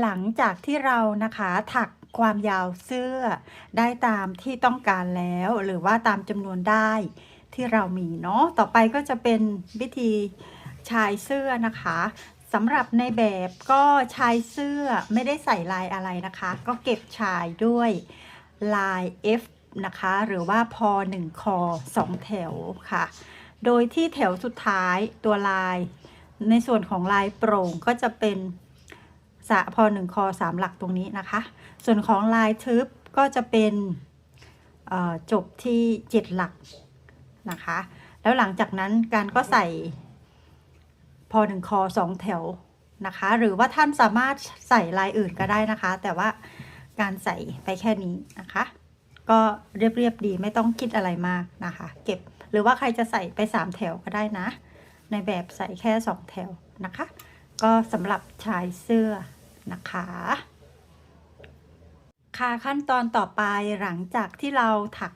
หลังจากที่เรานะคะถักความยาวเสื้อได้ตามที่ต้องการแล้ว หรือว่าตามจำนวนได้ที่เรามีเนาะต่อไปก็จะเป็นวิธีชายเสื้อนะคะสำหรับในแบบก็ชายเสื้อไม่ได้ใส่ลายอะไรนะคะ ก็เก็บชายด้วยลาย F นะคะ หรือว่าพอ1คอ2 แถวค่ะ โดยที่แถวสุดท้ายตัวลาย ในส่วนของลายโปร่งก็จะเป็น สะพอหนึ่งคอสามหลักตรงนี้นะคะ ส่วนของลายทึบก็จะเป็นจบที่เจ็ดหลักนะคะ แล้วหลังจากนั้นการก็ใส่พอหนึ่งคอสองแถวนะคะ หรือว่าท่านสามารถใส่ลายอื่นก็ได้นะคะ แต่ว่าการใส่ไปแค่นี้นะคะ ก็เรียบๆดีไม่ต้องคิดอะไรมากนะคะ เก็บหรือว่าใครจะใส่ไปสามแถวก็ได้นะ ในแบบใส่แค่สองแถวนะคะ ก็สำหรับชายเสื้อ นะคะ ค่ะขั้นตอนต่อไปหลังจากที่เราถัก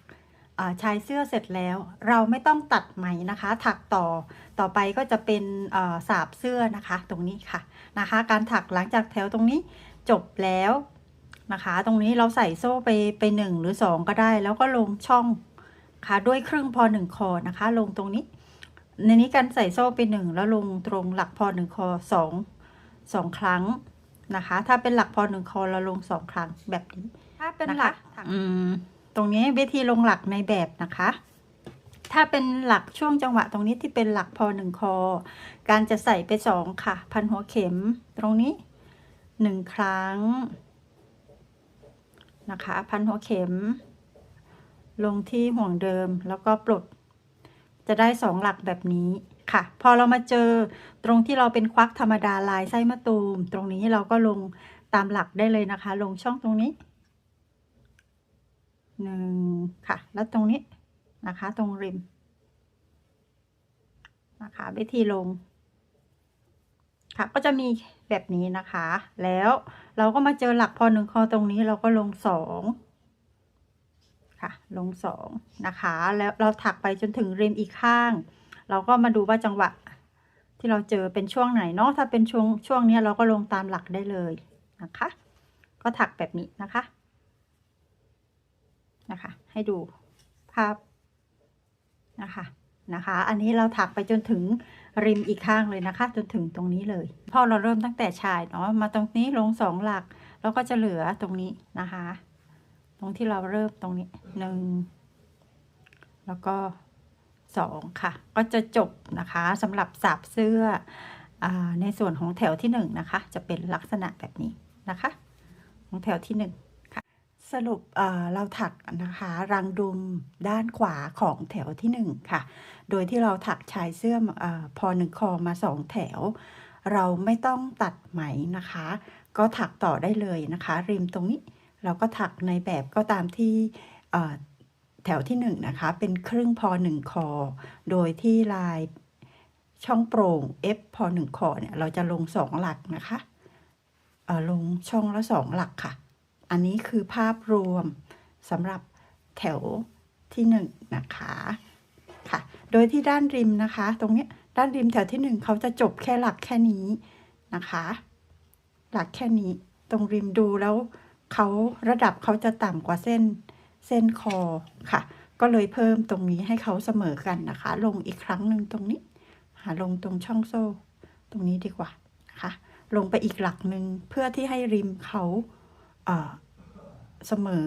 ชายเสื้อเสร็จแล้ว เราไม่ต้องตัดไหมนะคะ ถักต่อต่อไปก็จะเป็นสาบเสื้อนะคะตรงนี้ค่ะนะคะ การถักหลังจากแถวตรงนี้จบแล้วนะคะ ตรงนี้เราใส่โซ่ไปไปหนึ่งหรือสองก็ได้ แล้วก็ลงช่องค่ะด้วยครึ่งพอหนึ่งคอนะคะ ลงตรงนี้ ในนี้การใส่โซ่ไปหนึ่งแล้วลงตรงหลักพอหนึ่งคอสองสองครั้ง นะคะ ถ้าเป็นหลักพอหนึ่งคอเราลงสองครั้งแบบนี้ ถ้าเป็นหลักอืมตรงนี้วิธีลงหลักในแบบนะคะ ถ้าเป็นหลักช่วงจังหวะตรงนี้ที่เป็นหลักพอหนึ่งคอ การจะใส่ไปสองค่ะ พันหัวเข็มตรงนี้หนึ่งครั้งนะคะ พันหัวเข็ม ลงที่ห่วงเดิมแล้วก็ปลดจะได้สองหลักแบบนี้ ค่ะ พอเรามาเจอตรงที่เราเป็นควักธรรมดาลายไส้มะตูม ตรงนี้เราก็ลงตามหลักได้เลยนะคะ ลงช่องตรงนี้หนึ่งค่ะ แล้วตรงนี้นะคะ ตรงริมนะคะวิธีลง ค่ะก็จะมีแบบนี้นะคะ แล้วเราก็มาเจอหลักพอหนึ่งคอตรงนี้เราก็ลงสองค่ะ ลงสองนะคะ แล้วเราถักไปจนถึงริมอีกข้าง เราก็มาดูว่าจังหวะ ที่เราเจอเป็นช่วงไหนเนาะถ้าเป็นช่วงช่วงนี้เราก็ลงตามหลักได้เลยนะคะ ก็ถักแบบนี้นะคะนะคะ ให้ดูภาพนะคะนะคะ อันนี้เราถักไปจนถึงริมอีกข้างเลยนะคะ จนถึงตรงนี้เลยพอเราเริ่มตั้งแต่ชายเนาะมาตรงนี้ลงสองหลัก แล้วก็จะเหลือตรงนี้นะคะ ตรงที่เราเริ่มตรงนี้หนึ่งแล้วก็ สองค่ะ ก็จะจบนะคะสำหรับสับเสื้ออในส่วนของแถวที่หนึ่งนะคะ จะเป็นลักษณะแบบนี้นะคะ ของแถวที่หนึ่งค่ะ สรุปเเราถักนะคะรังดุมด้านขวาของแถวที่หนึ่งค่ะ โดยที่เราถักชายเสื้ออพอหนึ่งคอมาสองแถว เราไม่ต้องตัดไหมนะคะ ก็ถักต่อได้เลยนะคะ ริมตรงนี้เราก็ถักในแบบก็ตามที่ แถวที่หนึ่งนะคะ เป็นครึ่งพอหนึ่งคอ โดยที่ลายช่องโปร่ง F พอหนึ่งคอเนี่ยเราจะลงสองหลักนะคะเออลงช่องละสองหลักค่ะ อันนี้คือภาพรวมสำหรับแถวที่หนึ่งนะคะค่ะ โดยที่ด้านริมนะคะ ตรงนี้ด้านริมแถวที่หนึ่งเขาจะจบแค่หลักแค่นี้นะคะ หลักแค่นี้ตรงริมดูแล้วเขาระดับเขาจะต่ำกว่าเส้น เส้นคอค่ะ ก็เลยเพิ่มตรงนี้ให้เขาเสมอกันนะคะ ลงอีกครั้งหนึ่งตรงนี้ หาลงตรงช่องโซ่ ตรงนี้ดีกว่านะคะลงไปอีกหลักหนึ่งเพื่อที่ให้ริมเขาเออเสมอ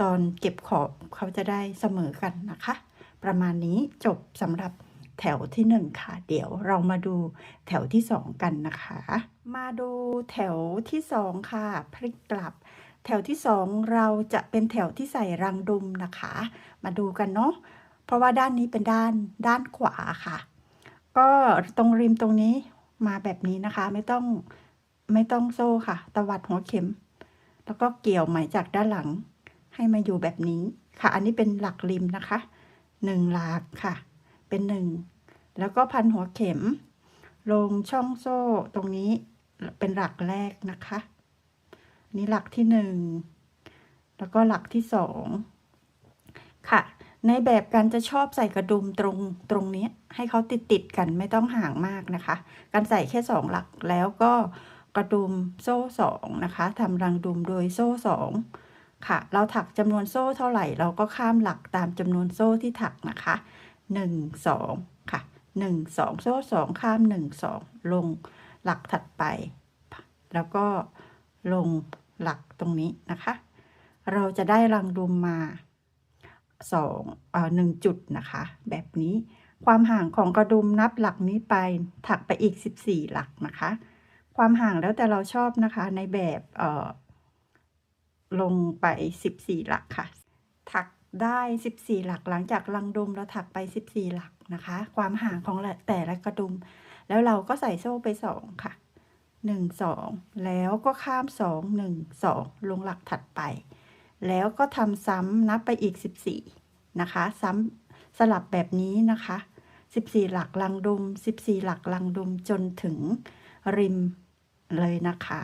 ตอนเก็บขอบเขาจะได้เสมอกันนะคะ ประมาณนี้จบสำหรับแถวที่หนึ่งค่ะ เดี๋ยวเรามาดูแถวที่สองกันนะคะ มาดูแถวที่สองค่ะ พลิกกลับ แถวที่สองเราจะเป็นแถวที่ใส่รังดุมนะคะ มาดูกันเนาะเพราะว่าด้านนี้เป็นด้านด้านขวาค่ะ ก็ตรงริมตรงนี้มาแบบนี้นะคะ ไม่ต้องไม่ต้องโซ่ค่ะ ตวัดหัวเข็ม แล้วก็เกี่ยวไหมจากด้านหลังให้มาอยู่แบบนี้ค่ะ อันนี้เป็นหลักริมนะคะหนึ่งหลักค่ะ เป็นหนึ่งแล้วก็พันหัวเข็ม ลงช่องโซ่ตรงนี้เป็นหลักแรกนะคะ นี่หลักที่หนึ่งแล้วก็หลักที่สองค่ะ ในแบบการจะชอบใส่กระดุมตรงตรงนี้ให้เขาติดติดกันไม่ต้องห่างมากนะคะ การใส่แค่สองหลักแล้วก็กระดุมโซ่สองนะคะทำรังดุมโดยโซ่สองค่ะ เราถักจำนวนโซ่เท่าไหร่ เราก็ข้ามหลักตามจำนวนโซ่ที่ถักนะคะหนึ่งสองค่ะหนึ่งสองโซ่สองข้ามหนึ่งสองลงหลักถัดไป แล้วก็ลง หลักตรงนี้นะคะ เราจะได้รังดุมมาสองเอ่อหนึ่งจุดนะคะ แบบนี้ความห่างของกระดุมนับหลักนี้ไปถักไปอีก 14 หลักนะคะ ความห่างแล้วแต่เราชอบนะคะในแบบเอ่อลงไป 14 หลักค่ะ ถักได้ 14 หลักหลังจากรังดุมเราถักไป 14 หลักนะคะ ความห่างของแต่ละกระดุม แล้วเราก็ใส่โซ่ไป 2 ค่ะ 1 2 แล้วก็ข้าม 2 1 2 ลงหลักถัดไป แล้วก็ทำซ้ำนับไปอีก 14 นะคะ ซ้ำสลับแบบนี้นะคะ 14 หลักลังดุม 14 หลักลังดุมจนถึงริมเลยนะคะ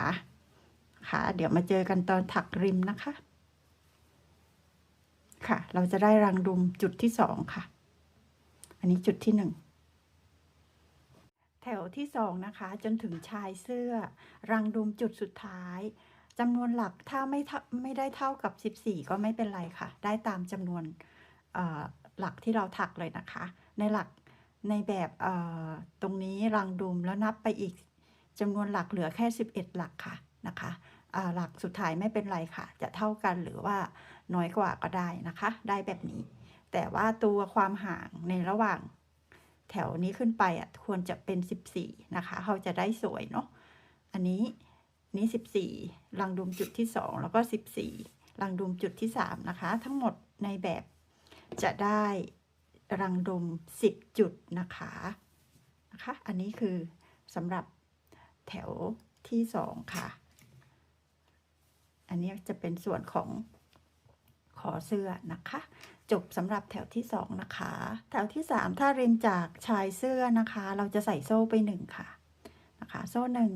ค่ะเดี๋ยวมาเจอกันตอนถักริมนะคะ ค่ะ เราจะได้รังดุมจุดที่สองค่ะ อันนี้จุดที่หนึ่ง แถวที่สองนะคะ จนถึงชายเสื้อ รังดุมจุดสุดท้ายจำนวนหลักถ้าไม่ไม่ได้เท่ากับ 14 ก็ไม่เป็นไรค่ะ ได้ตามจำนวนหลักที่เราถักเลยนะคะ ในหลักในแบบตรงนี้รังดุมแล้วนับไปอีกจำนวนหลักเหลือแค่ 11 หลักค่ะนะคะหลักสุดท้ายไม่เป็นไรค่ะ จะเท่ากันหรือว่าน้อยกว่าก็ได้นะคะ ได้แบบนี้ แต่ว่าตัวความห่างในระหว่าง แถวนี้ขึ้นไปอะควรจะเป็น 14 นะคะ เขาจะได้สวยเนาะอันนี้นี้ 14 รังดุมจุดที่ 2 แล้วก็ 14 รังดุมจุดที่ 3 นะคะ ทั้งหมดในแบบจะได้รังดุม 10 จุดนะคะนะคะ อันนี้คือสำหรับแถวที่ 2 ค่ะ อันนี้จะเป็นส่วนของขอเสื้อนะคะ จบสำหรับแถวที่ 2 นะคะ แถวที่ 3 ถ้าเริมจากชายเสื้อนะคะ เราจะใส่โซ่ไป 1 ค่ะนะคะ โซ่หนึ่ง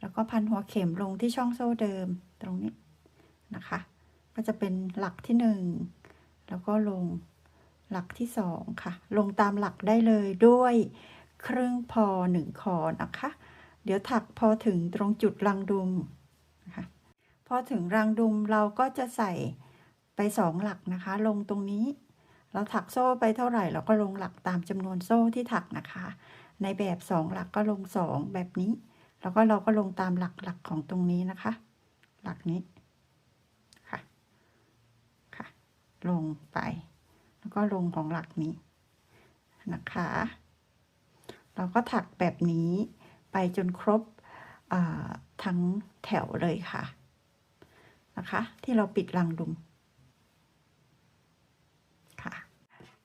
แล้วก็พันหัวเข็มลงที่ช่องโซ่เดิมตรงนี้นะคะ ก็จะเป็นหลักที่หนึ่งแล้วก็ลงหลักที่สองค่ะ ลงตามหลักได้เลยด้วยครึ่งพอหนึ่งคอนะคะ เดี๋ยวถักพอถึงตรงจุดรังดุมนะคะพอถึงรังดุมเราก็จะใส่ ไปสองหลักนะคะ ลงตรงนี้ เราถักโซ่ไปเท่าไหร่ เราก็ลงหลักตามจำนวนโซ่ที่ถักนะคะ ในแบบสองหลักก็ลงสองแบบนี้ แล้วก็เราก็ลงตามหลักหลักของตรงนี้นะคะ หลักนี้ค่ะค่ะ ลงไป แล้วก็ลงของหลักนี้นะคะ เราก็ถักแบบนี้ไปจนครบทั้งแถวเลยค่ะ นะคะ ที่เราปิดรังดุม ค่ะ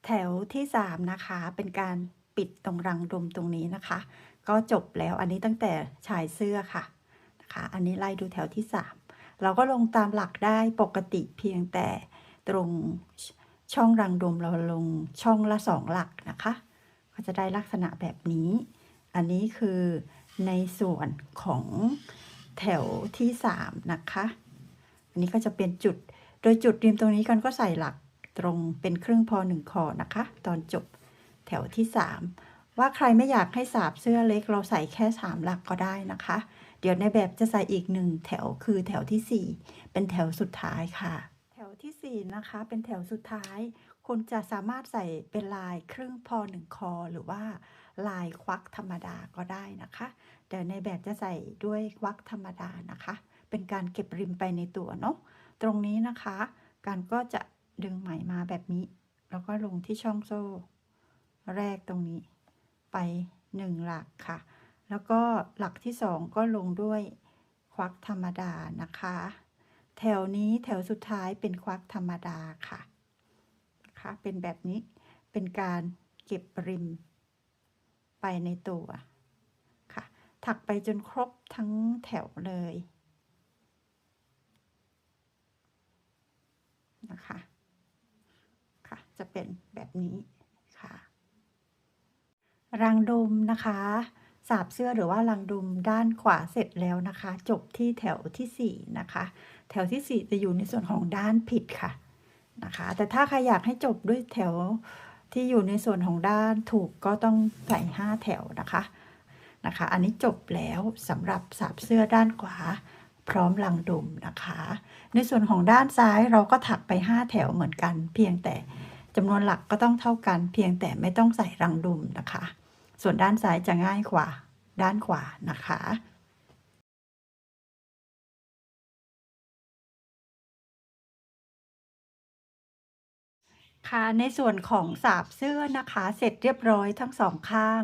แถวที่สามนะคะ เป็นการปิดตรงรังดุมตรงนี้นะคะ ก็จบแล้วอันนี้ตั้งแต่ชายเสื้อค่ะนะคะ อันนี้ไล่ดูแถวที่ 3 เราก็ลงตามหลักได้ปกติเพียงแต่ตรงช่องรังดมเราลงช่องละสองหลักนะคะ ก็จะได้ลักษณะแบบนี้ อันนี้คือในส่วนของแถวที่ 3 นะคะ อันนี้ก็จะเป็นจุด โดยจุดริมตรงนี้กันก็ใส่หลัก ตรงเป็นครึ่งพอหนึ่งคอนะคะ ตอนจบแถวที่ 3 ว่าใครไม่อยากให้สาบเสื้อเล็กเราใส่แค่ 3 หลักก็ได้นะคะ เดี๋ยวในแบบจะใส่อีกหนึ่งแถวคือแถวที่ 4 เป็นแถวสุดท้ายค่ะ แถวที่ 4 นะคะ เป็นแถวสุดท้าย คุณจะสามารถใส่เป็นลายครึ่งพอหนึ่งคอหรือว่าลายควักธรรมดาก็ได้นะคะแต่ในแบบจะใส่ด้วยควักธรรมดานะคะ เป็นการเก็บริมไปในตัวเนาะตรงนี้นะคะ การก็จะ ดึงไหมมาแบบนี้ แล้วก็ลงที่ช่องโซ่ แรกตรงนี้ ไปหนึ่งหลักค่ะ แล้วก็หลักที่สองก็ลงด้วยควักธรรมดานะคะ แถวนี้แถวสุดท้ายเป็นควักธรรมดาค่ะนะคะเป็นแบบนี้เป็นการเก็บริมไปในตัวค่ะ ถักไปจนครบทั้งแถวเลยนะคะค่ะ จะเป็นแบบนี้ค่ะ รังดุมนะคะสาบเสื้อหรือว่ารังดุมด้านขวาเสร็จแล้วนะคะ จบที่แถวที่4นะคะ แถวที่ 4 จะอยู่ในส่วนของด้านผิดค่ะนะคะ แต่ถ้าใครอยากให้จบด้วยแถวที่อยู่ในส่วนของด้านถูกก็ต้องใส่5แถวนะคะนะคะ อันนี้จบแล้วสำหรับสาบเสื้อด้านขวา พร้อมลังดุมนะคะ ในส่วนของด้านซ้ายเราก็ถักไป 5 แถวเหมือนกัน เพียงแต่ จำนวนหลักก็ต้องเท่ากัน เพียงแต่ไม่ต้องใส่รังดุมนะคะ ส่วนด้านซ้ายจะง่ายกว่าด้านขวานะคะค่ะในส่วนของสาบเสื้อนะคะ เสร็จเรียบร้อยทั้งสองข้าง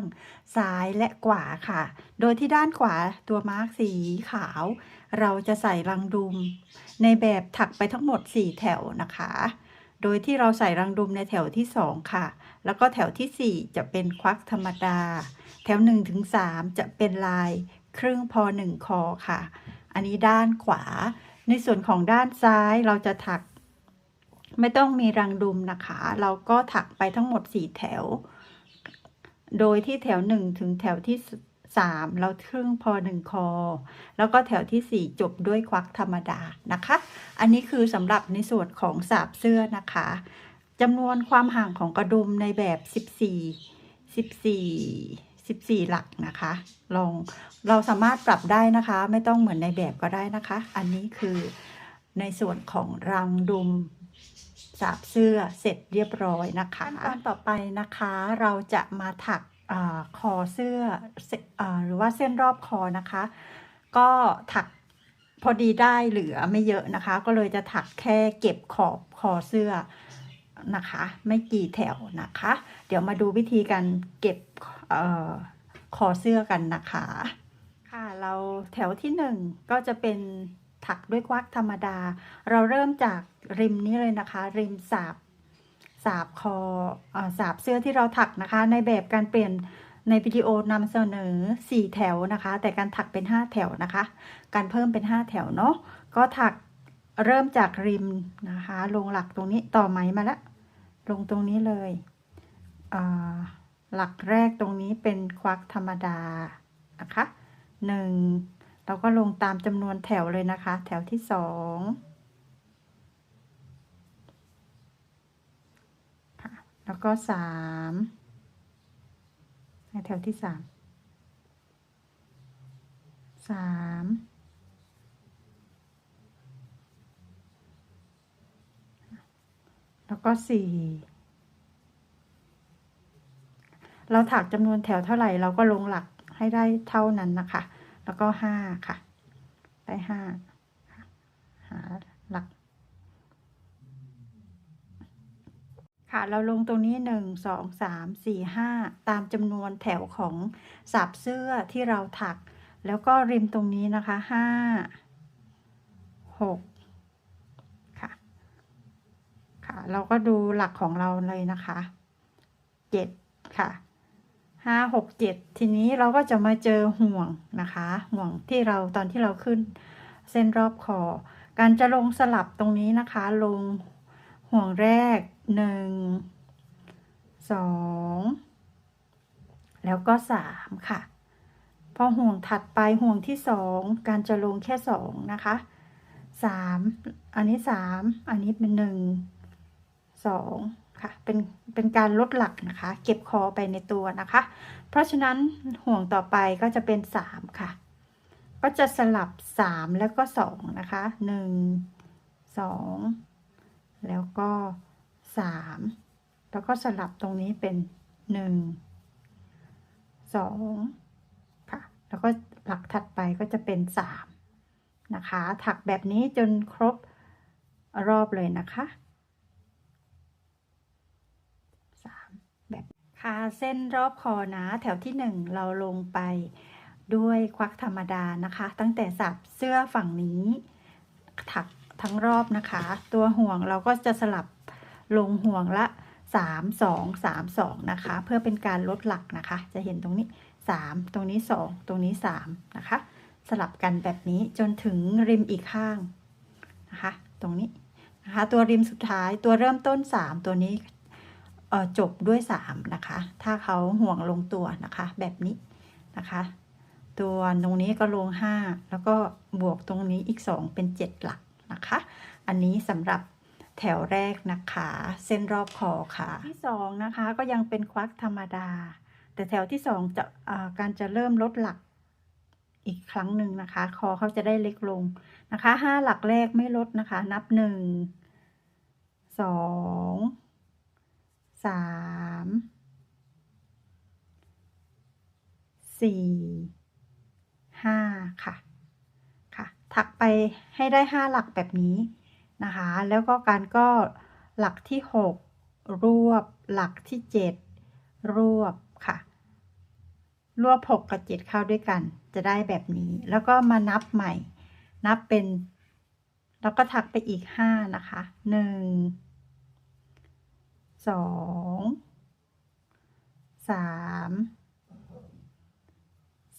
ซ้ายและขวาค่ะ โดยที่ด้านขวาตัวมาร์กสีขาว เราจะใส่รังดุม ในแบบถักไปทั้งหมด 4 แถวนะคะ โดยที่เราใส่รังดุมในแถวที่ 2 ค่ะ แล้วก็แถวทีสี่4 จะเป็นควักธรรมดา แถว1ถึง3จะเป็นลายครึ่งพอ 1 คอค่ะ อันนี้ด้านขวา ในส่วนของด้านซ้ายเราจะถัก ไม่ต้องมีรังดุมนะคะ เราก็ถักไปทั้งหมด 4 แถว โดยที่แถว 1 ถึงแถวที่ 3เราครึ่งพอ 1 คอ แล้วก็แถวที่ 4 จบด้วยควักธรรมดานะคะ อันนี้คือสำหรับในส่วนของสาบเสื้อนะคะจำนวนความห่างของกระดุมในแบบ 14 14 14 หลักนะคะ ลองเราสามารถปรับได้นะคะ ไม่ต้องเหมือนในแบบก็ได้นะคะ อันนี้คือในส่วนของรังดุมสาบเสื้อเสร็จเรียบร้อยนะคะขั้นตอนต่อไปนะคะ เราจะมาถัก อคอเสื้ออหรือว่าเส้นรอบคอนะคะ ก็ถักพอดีได้เหลือไม่เยอะนะคะ ก็เลยจะถักแค่เก็บขอบคอเสื้อนะคะ ไม่กี่แถวนะคะ เดี๋ยวมาดูวิธีการเก็บออคอเสื้อกันนะคะค่ะเราแถวที่หนึ่งก็จะเป็นถักด้วยควักธรรมดา เราเริ่มจากริมนี้เลยนะคะ ริมสาบ สาบคออสาบเสื้อที่เราถักนะคะ ในแบบการเปลี่ยนในวิดีโอนำเสนอ 4 แถวนะคะ แต่การถักเป็น 5 แถวนะคะ การเพิ่มเป็น 5 แถวเนาะก็ถักเริ่มจากริมนะคะ ลงหลักตรงนี้ต่อไหมมาแล้วลงตรงนี้เลยหลักแรกตรงนี้เป็นควักธรรมดานะคะหนึ่งเราก็ลงตามจำนวนแถวเลยนะคะ แถวที่สองค่ะ แล้วก็สามแถวที่สามสามแล้วก็สี่เราถักจำนวนแถวเท่าไหร่เราก็ลงหลักให้ได้เท่านั้นนะคะ แล้วก็ห้าค่ะ ได้ห้าหาหลัก ค่ะ เราลงตรงนี้หนึ่งสองสามสี่ห้าตามจำนวนแถวของสับเสื้อที่เราถัก แล้วก็ริมตรงนี้นะคะห้าหกค่ะ ค่ะ เราก็ดูหลักของเราเลยนะคะเจ็ดค่ะห้าหกเจ็ดทีนี้เราก็จะมาเจอห่วงนะคะ ห่วงที่เราตอนที่เราขึ้นเส้นรอบคอ การจะลงสลับตรงนี้นะคะ ลงห่วงแรก หนึ่งสองแล้วก็สามค่ะ พอห่วงถัดไปห่วงที่สองการจะลงแค่สองนะคะสามอันนี้สามอันนี้เป็นหนึ่งสองค่ะ เป็นเป็นการลดหลักนะคะ เก็บคอไปในตัวนะคะ เพราะฉะนั้นห่วงต่อไปก็จะเป็นสามค่ะ ก็จะสลับสามแล้วก็สองนะคะหนึ่งสองแล้วก็ สามแล้วก็สลับตรงนี้เป็นหนึ่งสองค่ะ แล้วก็หลักถัดไปก็จะเป็นสามนะคะ ถักแบบนี้จนครบรอบเลยนะคะสามแบบค่ะเส้นรอบคอนะแถวที่หนึ่งเราลงไปด้วยควักธรรมดานะคะ ตั้งแต่สับเสื้อฝั่งนี้ ถักทั้งรอบนะคะ ตัวห่วงเราก็จะสลับ ลงห่วงละ 3 2 3 2 นะคะ เพื่อเป็นการลดหลักนะคะ จะเห็นตรงนี้ 3 ตรงนี้ 2 ตรงนี้ 3 นะคะ สลับกันแบบนี้จนถึงริมอีกข้างนะคะ ตรงนี้นะคะ ตัวริมสุดท้ายตัวเริ่มต้น 3 ตัวนี้จบด้วย 3 นะคะ ถ้าเขาห่วงลงตัวนะคะ แบบนี้นะคะ ตัวตรงนี้ก็ลง 5 แล้วก็บวกตรงนี้อีก 2 เป็น 7 หลักนะคะ อันนี้สำหรับ แถวแรกนะคะ เส้นรอบคอค่ะ ที่สองนะคะก็ยังเป็นควักธรรมดา แต่แถวที่สองจะาการจะเริ่มลดหลักอีกครั้งหนึ่งนะคะ คอเขาจะได้เล็กลงนะคะห้าหลักแรกไม่ลดนะคะ นับหนึ่งสองสามสี่ห้าค่ะ ค่ะ ถักไปให้ได้ห้าหลักแบบนี้ นะคะ แล้วก็การก็หลักที่หกรวบ หลักที่เจ็ดรวบค่ะ รวบหกกับเจ็ดเข้าด้วยกัน จะได้แบบนี้ แล้วก็มานับใหม่ นับเป็น แล้วก็ถักไปอีกห้านะคะหนึ่งสองสาม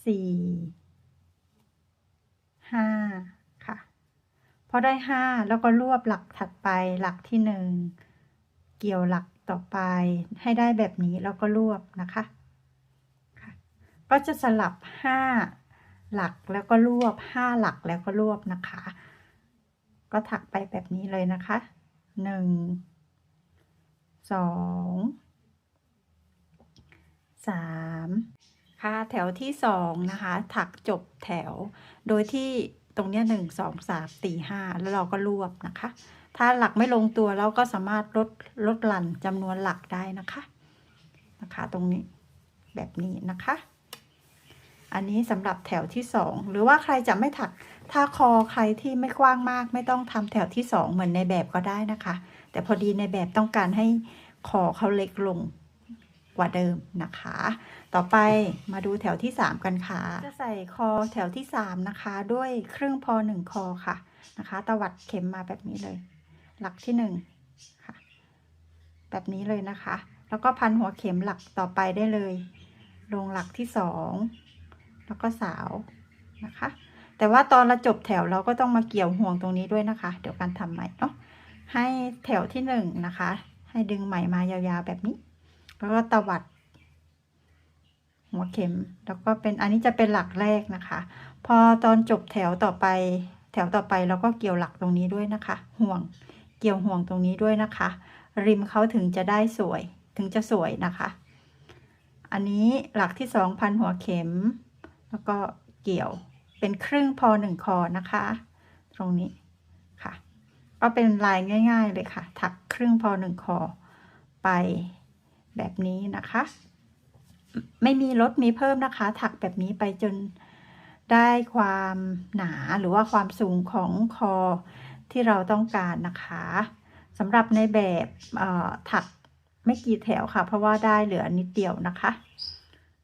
สี่ห้า อได้ห้าแล้วก็รวบหลักถัดไปหลักที่หนึ่งเกี่ยวหลักต่อไปให้ได้แบบนี้แล้วก็รวบนะคะค่ะก็จะสลับห้าหลักแล้วก็รวบห้าหลักแล้วก็รวบนะคะ ก็ถักไปแบบนี้เลยนะคะหนึ่งสองสามค่ะแถวที่สองนะคะ ถักจบแถวโดยที่ ตรงนี้หนึ่งสองสามสี่ห้าแล้วเราก็รวบนะคะ ถ้าหลักไม่ลงตัวเราก็สามารถลดลดหลั่นจำนวนหลักได้นะคะนะคะ ตรงนี้แบบนี้นะคะ อันนี้สำหรับแถวที่สองหรือว่าใครจะไม่ถักถ้าคอใครที่ไม่กว้างมาก ไม่ต้องทำแถวที่สองเหมือนในแบบก็ได้นะคะ แต่พอดีในแบบต้องการให้คอเขาเล็กลง กว่าเดิมนะคะ ต่อไปมาดูแถวที่ 3 กันค่ะ จะใส่คอแถวที่ 3 นะคะ ด้วยครึ่งพอหนึ่งคอค่ะนะคะตวัดเข็มมาแบบนี้เลย หลักที่1ค่ะแบบนี้เลยนะคะ แล้วก็พันหัวเข็มหลักต่อไปได้เลย ลงหลักที่2แล้วก็สาวนะคะ แต่ว่าตอนเราจบแถวเราก็ต้องมาเกี่ยวห่วงตรงนี้ด้วยนะคะ เดี๋ยวการทำใหม่เนาะให้แถวที่1นะคะ ให้ดึงไหมมายาวๆแบบนี้ แล้วก็ตวัด หัวเข็ม แล้วก็เป็นอันนี้จะเป็นหลักแรกนะคะ พอตอนจบแถวต่อไป แถวต่อไปเราก็เกี่ยวหลักตรงนี้ด้วยนะคะ ห่วง เกี่ยวห่วงตรงนี้ด้วยนะคะ ริมเขาถึงจะได้สวย ถึงจะสวยนะคะ อันนี้หลักที่สองพันหัวเข็ม แล้วก็เกี่ยว เป็นครึ่งพอหนึ่งคอนะคะ ตรงนี้ค่ะ ก็เป็นลายง่าย ๆ เลยค่ะ ถักครึ่งพอหนึ่งคอไป แบบนี้นะคะ ไม่มีลดมีเพิ่มนะคะ ถักแบบนี้ไปจนได้ความหนาหรือว่าความสูงของคอที่เราต้องการนะคะสำหรับในแบบถักไม่กี่แถวค่ะ เพราะว่าได้เหลือนิดเดียวนะคะ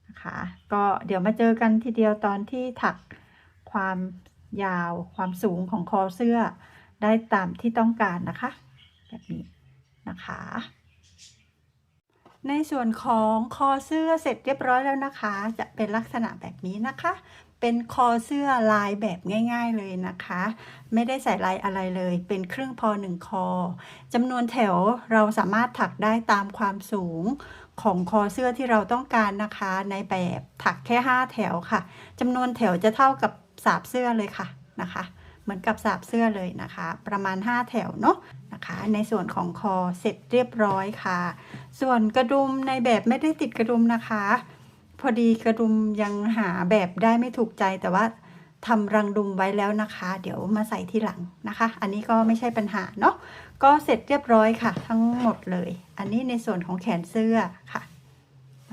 นะคะ ก็เดี๋ยวมาเจอกันทีเดียวตอนที่ถักความยาวความสูงของคอเสื้อ ได้ตามที่ต้องการนะคะ แบบนี้นะคะ ในส่วนของคอเสื้อเสร็จเรียบร้อยแล้วนะคะ จะเป็นลักษณะแบบนี้นะคะ เป็นคอเสื้อลายแบบง่าย ๆเลยนะคะ ไม่ได้ใส่ลายอะไรเลย เป็นครึ่งพอหนึ่งคอจำนวนแถวเราสามารถถักได้ตามความสูงของคอเสื้อที่เราต้องการนะคะ ในแบบถักแค่ 5 แถวค่ะจำนวนแถวจะเท่ากับสาบเสื้อเลยค่ะนะคะ เหมือนกับสาบเสื้อเลยนะคะ ประมาณ 5 แถวเนาะ นะคะ ในส่วนของคอเสร็จเรียบร้อยค่ะ ส่วนกระดุมในแบบไม่ได้ติดกระดุมนะคะ พอดีกระดุมยังหาแบบได้ไม่ถูกใจแต่ว่าทำรังดุมไว้แล้วนะคะ เดี๋ยวมาใส่ที่หลังนะคะ อันนี้ก็ไม่ใช่ปัญหาเนาะก็เสร็จเรียบร้อยค่ะ ทั้งหมดเลย อันนี้ในส่วนของแขนเสื้อค่ะ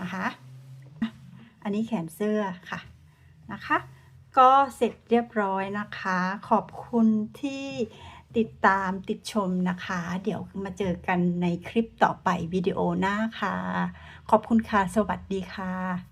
นะคะอันนี้แขนเสื้อค่ะนะคะ ก็เสร็จเรียบร้อยนะคะ ขอบคุณที่ ติดตามติดชมนะคะ เดี๋ยวมาเจอกันในคลิปต่อไปวิดีโอหน้าค่ะ ขอบคุณค่ะ สวัสดีค่ะ